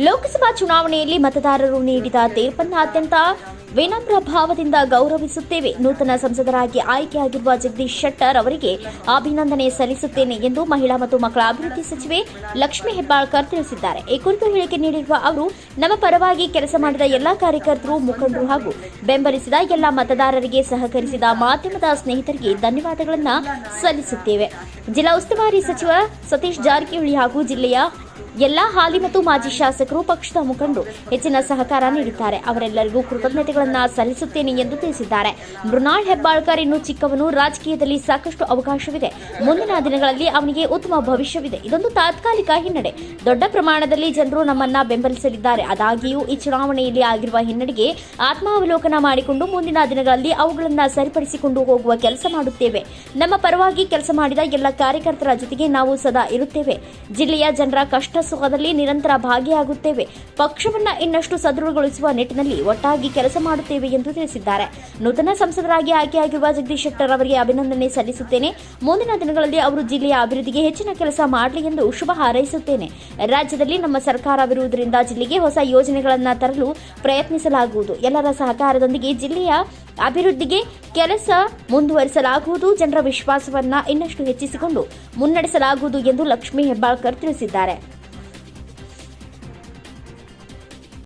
ಲೋಕಸಭಾ ಚುನಾವಣೆಯಲ್ಲಿ ಮತದಾರರು ನೀಡಿದ ತೀರ್ಪನ್ನು ಅತ್ಯಂತ ವಿನಮ್ರ ಭಾವದಿಂದ ಗೌರವಿಸುತ್ತೇವೆ. ನೂತನ ಸಂಸದರಾಗಿ ಆಯ್ಕೆಯಾಗಿರುವ ಜಗದೀಶ್ ಶೆಟ್ಟರ್ ಅವರಿಗೆ ಅಭಿನಂದನೆ ಸಲ್ಲಿಸುತ್ತೇನೆ ಎಂದು ಮಹಿಳಾ ಮತ್ತು ಮಕ್ಕಳ ಅಭಿವೃದ್ಧಿ ಸಚಿವೆ ಲಕ್ಷ್ಮೀ ಹೆಬ್ಬಾಳ್ಕರ್ ತಿಳಿಸಿದ್ದಾರೆ. ಈ ಕುರಿತು ಹೇಳಿಕೆ ನೀಡಿರುವ ಅವರು, ನಮ್ಮ ಪರವಾಗಿ ಕೆಲಸ ಮಾಡಿದ ಎಲ್ಲಾ ಕಾರ್ಯಕರ್ತರು, ಮುಖಂಡರು ಹಾಗೂ ಬೆಂಬಲಿಸಿದ ಎಲ್ಲ ಮತದಾರರಿಗೆ ಸಹಕರಿಸಿದ ಮಾಧ್ಯಮದ ಸ್ನೇಹಿತರಿಗೆ ಧನ್ಯವಾದಗಳನ್ನು ಸಲ್ಲಿಸುತ್ತೇವೆ. ಜಿಲ್ಲಾ ಉಸ್ತುವಾರಿ ಸಚಿವ ಸತೀಶ್ ಜಾರಕಿಹೊಳಿ ಹಾಗೂ ಜಿಲ್ಲೆಯ ಎಲ್ಲಾ ಹಾಲಿ ಮತ್ತು ಮಾಜಿ ಶಾಸಕರು, ಪಕ್ಷದ ಮುಖಂಡರು ಹೆಚ್ಚಿನ ಸಹಕಾರ ನೀಡಿದ್ದಾರೆ. ಅವರೆಲ್ಲರಿಗೂ ಕೃತಜ್ಞತೆಗಳನ್ನು ಸಲ್ಲಿಸುತ್ತೇನೆ ಎಂದು ತಿಳಿಸಿದ್ದಾರೆ. ಮೃಣಾಲ್ ಹೆಬ್ಬಾಳ್ಕರ್ ಇನ್ನು ಚಿಕ್ಕವನು. ರಾಜಕೀಯದಲ್ಲಿ ಸಾಕಷ್ಟು ಅವಕಾಶವಿದೆ. ಮುಂದಿನ ದಿನಗಳಲ್ಲಿ ಅವನಿಗೆ ಉತ್ತಮ ಭವಿಷ್ಯವಿದೆ. ಇದೊಂದು ತಾತ್ಕಾಲಿಕ ಹಿನ್ನಡೆ. ದೊಡ್ಡ ಪ್ರಮಾಣದಲ್ಲಿ ಜನರು ನಮ್ಮನ್ನ ಬೆಂಬಲಿಸಲಿದ್ದಾರೆ. ಆದಾಗಿಯೂ ಈ ಚುನಾವಣೆಯಲ್ಲಿ ಆಗಿರುವ ಹಿನ್ನಡೆಗೆ ಆತ್ಮಾವಲೋಕನ ಮಾಡಿಕೊಂಡು ಮುಂದಿನ ದಿನಗಳಲ್ಲಿ ಅವುಗಳನ್ನು ಸರಿಪಡಿಸಿಕೊಂಡು ಹೋಗುವ ಕೆಲಸ ಮಾಡುತ್ತೇವೆ. ನಮ್ಮ ಪರವಾಗಿ ಕೆಲಸ ಮಾಡಿದ ಎಲ್ಲ ಕಾರ್ಯಕರ್ತರ ಜೊತೆಗೆ ನಾವು ಸದಾ ಇರುತ್ತೇವೆ. ಜಿಲ್ಲೆಯ ಜನರ ಕಷ್ಟ ಸುಖದಲ್ಲಿ ನಿರಂತರ ಭಾಗಿಯಾಗುತ್ತೇವೆ. ಪಕ್ಷವನ್ನ ಇನ್ನಷ್ಟು ಸದೃಢಗೊಳಿಸುವ ನಿಟ್ಟಿನಲ್ಲಿ ಒಟ್ಟಾಗಿ ಕೆಲಸ ಮಾಡುತ್ತೇವೆ ಎಂದು ತಿಳಿಸಿದ್ದಾರೆ. ನೂತನ ಸಂಸದರಾಗಿ ಆಯ್ಕೆಯಾಗಿರುವ ಜಗದೀಶ್ ಶೆಟ್ಟರ್ ಅವರಿಗೆ ಅಭಿನಂದನೆ ಸಲ್ಲಿಸುತ್ತೇನೆ. ಮುಂದಿನ ದಿನಗಳಲ್ಲಿ ಅವರು ಜಿಲ್ಲೆಯ ಅಭಿವೃದ್ಧಿಗೆ ಹೆಚ್ಚಿನ ಕೆಲಸ ಮಾಡಲಿ ಎಂದು ಶುಭ ಹಾರೈಸುತ್ತೇನೆ. ರಾಜ್ಯದಲ್ಲಿ ನಮ್ಮ ಸರ್ಕಾರವಿರುವುದರಿಂದ ಜಿಲ್ಲೆಗೆ ಹೊಸ ಯೋಜನೆಗಳನ್ನು ತರಲು ಪ್ರಯತ್ನಿಸಲಾಗುವುದು. ಎಲ್ಲರ ಸಹಕಾರದೊಂದಿಗೆ ಜಿಲ್ಲೆಯ ಅಭಿವೃದ್ಧಿಗೆ ಕೆಲಸ ಮುಂದುವರಿಸಲಾಗುವುದು. ಜನರ ವಿಶ್ವಾಸವನ್ನ ಇನ್ನಷ್ಟು ಹೆಚ್ಚಿಸಿಕೊಂಡು ಮುನ್ನಡೆಸಲಾಗುವುದು ಎಂದು ಲಕ್ಷ್ಮೀ ಹೆಬ್ಬಾಳ್ಕರ್ ತಿಳಿಸಿದ್ದಾರೆ.